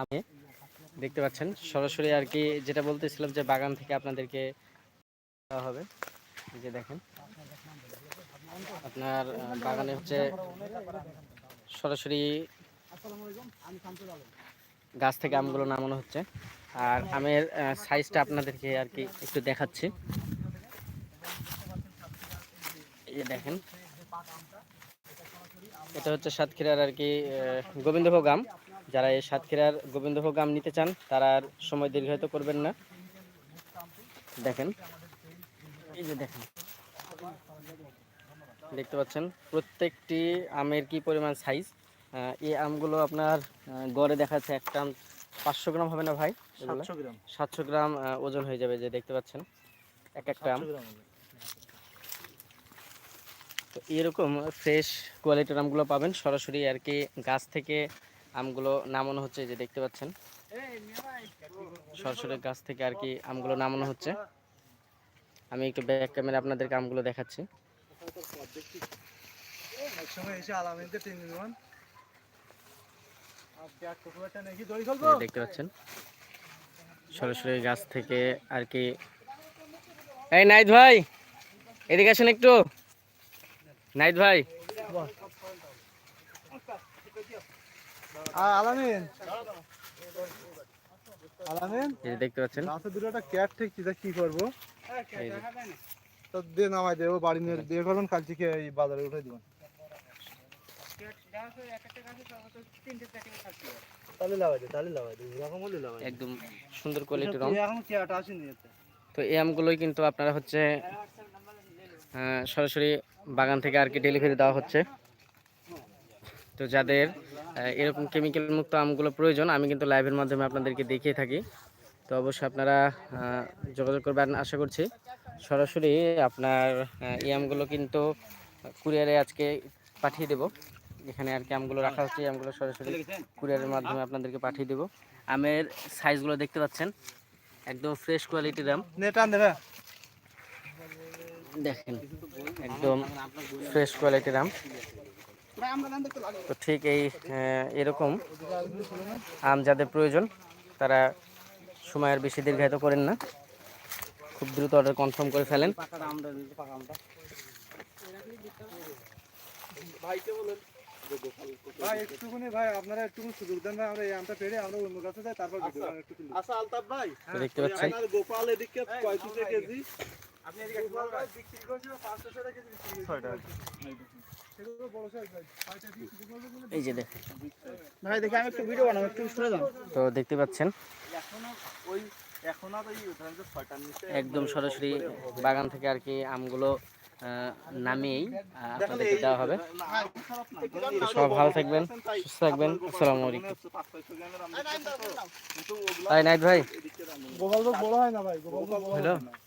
আমি দেখতে পাচ্ছেন। সরাসরি আর কি যেটা বলতেছিলাম যে বাগান থেকে আপনাদেরকে দেওয়া হবে। এই যে দেখেন, আপনার বাগানে হচ্ছে সরাসরি গাছ থেকে আমগুলো নামানো হচ্ছে। আর আমের সাইজটা আপনাদেরকে আর কি একটু দেখাচ্ছি। এই যে দেখেন, এটা হচ্ছে সাতক্ষীরার আর কি গোবিন্দভোগ আম। যারা এই সাতক্ষীরার গোবিন্দভোগ আম নিতে চান তারা আর সময় দীর্ঘায়িত করবেন না। দেখেন। এই যে দেখেন। দেখতে পাচ্ছেন প্রত্যেকটি আমের কি পরিমাণ সাইজ এই আমগুলো আপনার গড়ে দেখাচ্ছে একটা আম পাঁচশো গ্রাম হবে না ভাই? সাতশো গ্রাম। ওজন হয়ে যাবে যে দেখতে পাচ্ছেন। এক একটা আম। তো এরকম ফ্রেশ কোয়ালিটির আমগুলো পাবেন। সরাসরি আর কি গাছ থেকে আমগুলো নামানো হচ্ছে যে দেখতে পাচ্ছেন। সরাসরি গাছ থেকে আর কি আমগুলো নামানো হচ্ছে। আমি একটু ব্যাক ক্যামেরা আপনাদেরকে আমগুলো দেখাচ্ছি। দেখতে পাচ্ছেন। সরাসরি গাছ থেকে আর কি। এই নাইদ ভাই এদিকে আসেন একটু। নাইদ ভাই আর আলামিন। আলামিন? এই দেখতে পাচ্ছেন। গাছে দুটো একটা ক্যাট ঠেকছি তা কি করব। তো দিয়ে নামাই দেবো বাড়ি নিয়ে দিয়ে করবেন কাল থেকে এই বাজারে উঠে দিবেন। তাহলে লাগাই দে তাহলে লাগাই দে এরকম হলে লাগাই একদম সুন্দর কোয়ালিটির রং। এখন ক্যাট আসেনি তো এই আমগুলোই কিন্তু আপনারা হচ্ছে সরাসরি বাগান থেকে আর কি ডেলিভারি দেওয়া হচ্ছে। তো যাদের এরকম কেমিক্যাল মুক্ত আমগুলো প্রয়োজন আমি কিন্তু লাইভের মাধ্যমে আপনাদেরকে দেখিয়ে থাকি। তো অবশ্যই আপনারা যোগাযোগ করবেন আশা করছি। সরাসরি আপনার এই আমগুলো কিন্তু কুরিয়ারে আজকে পাঠিয়ে দেব। এখানে আর কি আমগুলো রাখা হচ্ছে এই আমগুলো সরাসরি কুরিয়ারের মাধ্যমে আপনাদেরকে পাঠিয়ে দেব। আমের সাইজগুলো দেখতে পাচ্ছেন একদম ফ্রেশ কোয়ালিটির আম। দেখেন একদম ফ্রেশ কোয়ালিটির আম। তো ঠিক এই এরকম আম যাদের প্রয়োজন তারা সময় আর বেশি দীর্ঘায়িত করেন না। খুব দ্রুত অর্ডার কনফার্ম করে ফেলেন। ভাই একটুখানি ভাই আপনারা একটু সুযোগ দেন ভাই আমরা এই আমটা পেরে আমরা অন্য কাছে যাই তারপর ভিডিও একটু তুলি। আচ্ছা আলতাফ ভাই দেখতে পাচ্ছেন। গোপাল এদিকে কয় টাকা কেজি। আপনি এদিকে গোপাল ভাই বিক্রি করছিল 500 টাকা কেজি বিক্রি 6 টাকা সেগুলো বড় সাইজ ভাই 6 টাকা বিক্রি করবে বলে এই যে দেখেন ভাই দেখি আমি একটু ভিডিও বানাবো একটু শুনে যান। তো দেখতে পাচ্ছেন? এখনও ওই এখন আর ওই ধরেন যে 6টার নিচে একদম সরাসরি বাগান থেকে আর কি আমগুলো নামিয়েই আপনাদেরকে দেওয়া হবে। সব ভালো থাকবেন সুস্থ থাকবেন। আসসালামু আলাইকুম। ভাই নাইট ভাই। হয় হ্যালো হয়